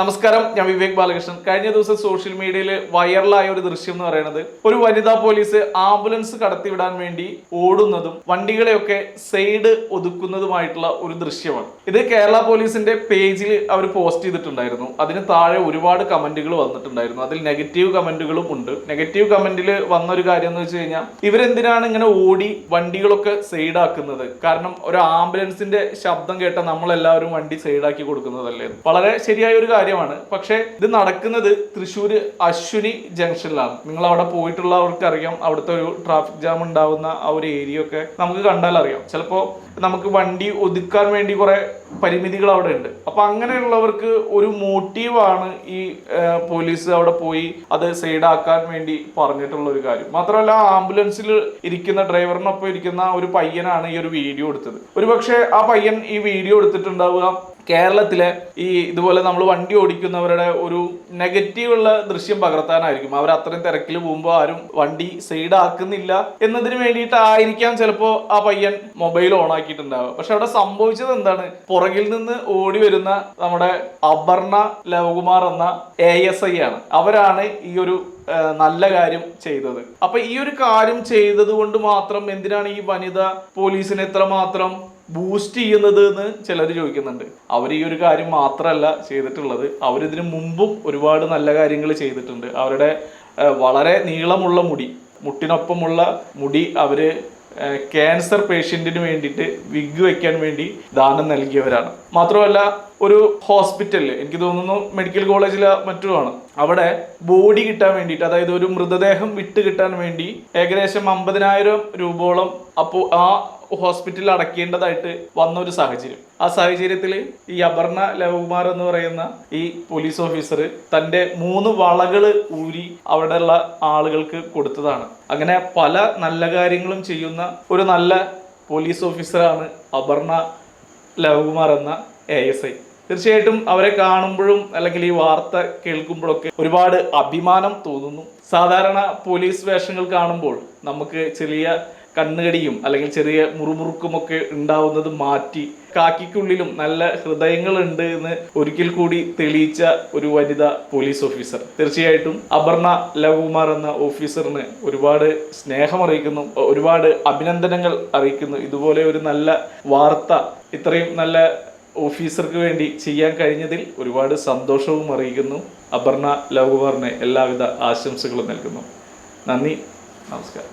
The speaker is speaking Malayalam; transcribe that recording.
നമസ്കാരം ഞാൻ വിവേക് ബാലകൃഷ്ണൻ. കഴിഞ്ഞ ദിവസം സോഷ്യൽ മീഡിയയിൽ വൈറലായ ഒരു ദൃശ്യം എന്ന് പറയുന്നത് ഒരു വനിതാ പോലീസ് ആംബുലൻസ് കടത്തിവിടാൻ വേണ്ടി ഓടുന്നതും വണ്ടികളെയൊക്കെ സൈഡ് ഒതുക്കുന്നതുമായിട്ടുള്ള ഒരു ദൃശ്യമാണ്. ഇത് കേരള പോലീസിന്റെ പേജിൽ അവർ പോസ്റ്റ് ചെയ്തിട്ടുണ്ടായിരുന്നു. അതിന് താഴെ ഒരുപാട് കമന്റുകൾ വന്നിട്ടുണ്ടായിരുന്നു. അതിൽ നെഗറ്റീവ് കമന്റുകളും ഉണ്ട്. നെഗറ്റീവ് കമന്റിൽ വന്ന ഒരു കാര്യം എന്ന് വെച്ച് കഴിഞ്ഞാൽ ഇവരെന്തിനാണ് ഇങ്ങനെ ഓടി വണ്ടികളൊക്കെ സൈഡാക്കുന്നത്? കാരണം ഒരു ആംബുലൻസിന്റെ ശബ്ദം കേട്ട നമ്മളെല്ലാവരും വണ്ടി സൈഡാക്കി കൊടുക്കുന്നതല്ലേ? വളരെ ശരിയായ ഒരു കാര്യമാണ്. പക്ഷേ ഇത് നടക്കുന്നത് തൃശ്ശൂർ അശ്വിനി ജംഗ്ഷനിലാണ്. നിങ്ങൾ അവിടെ പോയിട്ടുള്ളവർക്ക് അറിയാം അവിടുത്തെ ഒരു ട്രാഫിക് ജാം ഉണ്ടാവുന്ന ആ ഒരു ഏരിയ ഒക്കെ നമുക്ക് കണ്ടാൽ അറിയാം ചിലപ്പോൾ നമുക്ക് വണ്ടി ഒതുക്കാൻ വേണ്ടി കുറെ പരിമിതികൾ അവിടെ ഉണ്ട്. അപ്പൊ അങ്ങനെയുള്ളവർക്ക് ഒരു മോട്ടീവാണ് ഈ പോലീസ് അവിടെ പോയി അത് സൈഡാക്കാൻ വേണ്ടി പറഞ്ഞിട്ടുള്ള ഒരു കാര്യം. മാത്രമല്ല ആംബുലൻസിൽ ഇരിക്കുന്ന ഡ്രൈവറിനൊപ്പം ഇരിക്കുന്ന ഒരു പയ്യനാണ് ഈ ഒരു വീഡിയോ എടുത്തത്. ഒരുപക്ഷെ ആ പയ്യൻ ഈ വീഡിയോ എടുത്തിട്ടുണ്ടാവുക കേരളത്തിലെ ഈ ഇതുപോലെ നമ്മൾ വണ്ടി ഓടിക്കുന്നവരുടെ ഒരു നെഗറ്റീവ് ഉള്ള ദൃശ്യം പകർത്താനായിരിക്കും. അവർ അത്രയും തിരക്കിൽ പോകുമ്പോൾ ആരും വണ്ടി സൈഡ് ആക്കുന്നില്ല എന്നതിന് വേണ്ടിയിട്ടായിരിക്കാം ചിലപ്പോൾ ആ പയ്യൻ മൊബൈൽ ഓൺ ആക്കിയിട്ടുണ്ടാവുക പക്ഷെ അവിടെ സംഭവിച്ചത് എന്താണ്? പുറകിൽ നിന്ന് ഓടി വരുന്ന നമ്മുടെ അപർണ ലവകുമാർ എന്ന എ എസ് ഐ ആണ്. അവരാണ് ഈ ഒരു നല്ല കാര്യം ചെയ്തത്. അപ്പൊ ഈ ഒരു കാര്യം ചെയ്തത് കൊണ്ട് മാത്രം എന്തിനാണ് ഈ വനിത പോലീസിനെ എത്രമാത്രം ബൂസ്റ്റ് ചെയ്യുന്നത് എന്ന് ചിലർ ചോദിക്കുന്നുണ്ട്. അവർ ഈ ഒരു കാര്യം മാത്രമല്ല ചെയ്തിട്ടുള്ളത്. അവരിതിനു മുമ്പും ഒരുപാട് നല്ല കാര്യങ്ങൾ ചെയ്തിട്ടുണ്ട്. അവരുടെ വളരെ നീളമുള്ള മുടി മുട്ടിനൊപ്പമുള്ള മുടി അവർ ക്യാൻസർ പേഷ്യന്റിന് വേണ്ടിയിട്ട് വിഗ് വയ്ക്കാൻ വേണ്ടി ദാനം നൽകിയവരാണ്. മാത്രമല്ല ഒരു ഹോസ്പിറ്റലിൽ എനിക്ക് തോന്നുന്നു മെഡിക്കൽ കോളേജിലെ മറ്റുമാണ്. അവിടെ ബോഡി കിട്ടാൻ വേണ്ടിയിട്ട് അതായത് ഒരു മൃതദേഹം വിട്ട് കിട്ടാൻ വേണ്ടി ഏകദേശം അമ്പതിനായിരം രൂപയോളം അപ്പോൾ ആ ഹോസ്പിറ്റലിൽ അടയ്ക്കേണ്ടതായിട്ട് വന്ന ഒരു സാഹചര്യം. ആ സാഹചര്യത്തിൽ ഈ അപർണ ലവകുമാർ എന്ന് പറയുന്ന ഈ പോലീസ് ഓഫീസർ തന്റെ മൂന്ന് വളകൾ ഊരി അവിടെയുള്ള ആളുകൾക്ക് കൊടുത്തതാണ്. അങ്ങനെ പല നല്ല കാര്യങ്ങളും ചെയ്യുന്ന ഒരു നല്ല പോലീസ് ഓഫീസറാണ് അപർണ ലവകുമാർ എന്ന എ എസ് ഐ തീർച്ചയായിട്ടും അവരെ കാണുമ്പോഴും അല്ലെങ്കിൽ ഈ വാർത്ത കേൾക്കുമ്പോഴൊക്കെ ഒരുപാട് അഭിമാനം തോന്നുന്നു. സാധാരണ പോലീസ് വേഷങ്ങൾ കാണുമ്പോൾ നമുക്ക് ചെറിയ കണ്ണുകടിയും അല്ലെങ്കിൽ ചെറിയ മുറുമുറുക്കുമൊക്കെ ഉണ്ടാവുന്നത് മാറ്റി കാക്കിക്കുള്ളിലും നല്ല ഹൃദയങ്ങളുണ്ട് എന്ന് ഒരിക്കൽ കൂടി തെളിയിച്ച ഒരു വനിത പോലീസ് ഓഫീസർ. തീർച്ചയായിട്ടും അപർണ ലവകുമാർ എന്ന ഓഫീസറിന് ഒരുപാട് സ്നേഹം അറിയിക്കുന്നു ഒരുപാട് അഭിനന്ദനങ്ങൾ അറിയിക്കുന്നു. ഇതുപോലെ ഒരു നല്ല വാർത്ത ഇത്രയും നല്ല ഓഫീസർക്ക് വേണ്ടി ചെയ്യാൻ കഴിഞ്ഞതിൽ ഒരുപാട് സന്തോഷവും അറിയിക്കുന്നു. അപർണ ലവകുമാറിന് എല്ലാവിധ ആശംസകളും നൽകുന്നു. നന്ദി നമസ്കാരം.